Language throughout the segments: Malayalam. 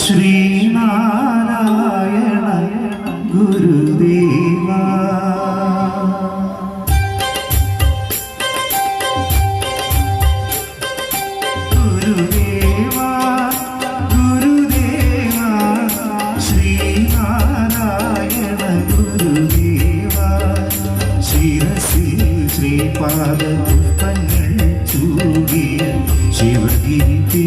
ശ്രീനാരായണ ഗുരുദേവ. ഗുരുദേവ ഗുരുദേവ ശ്രീനാരായണ ഗുരുദേവ. ശിരസിൽ ശ്രീപാദ പുഷ്പങ്ങൾ ചൂടിയ ശിവഗീതേ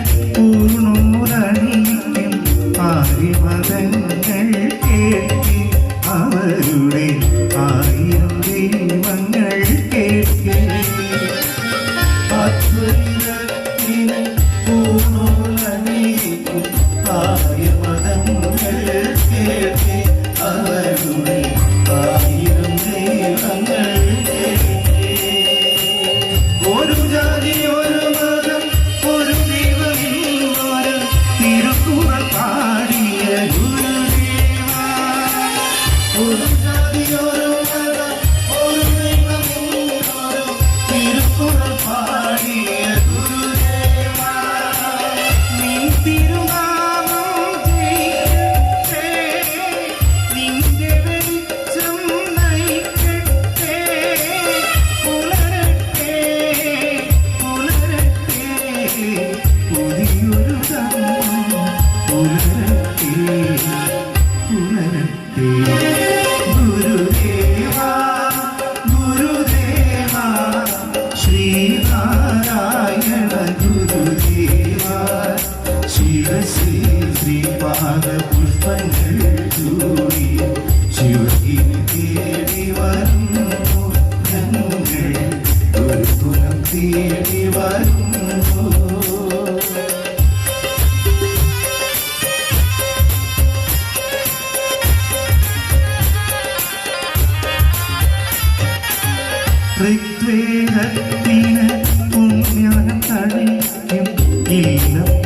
கண்கள் ശ്രീപാദ പുഷ്പങ്ങൾ ചൂടി ശിവജി തേടി വരുന്നു ഞങ്ങൾ ഒരു കുലം തേടി വരുന്നു ഋഗ്വേദത്തിന് പുണ്യം തളിക്കും. ഇല്ലപ്പ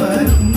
വരും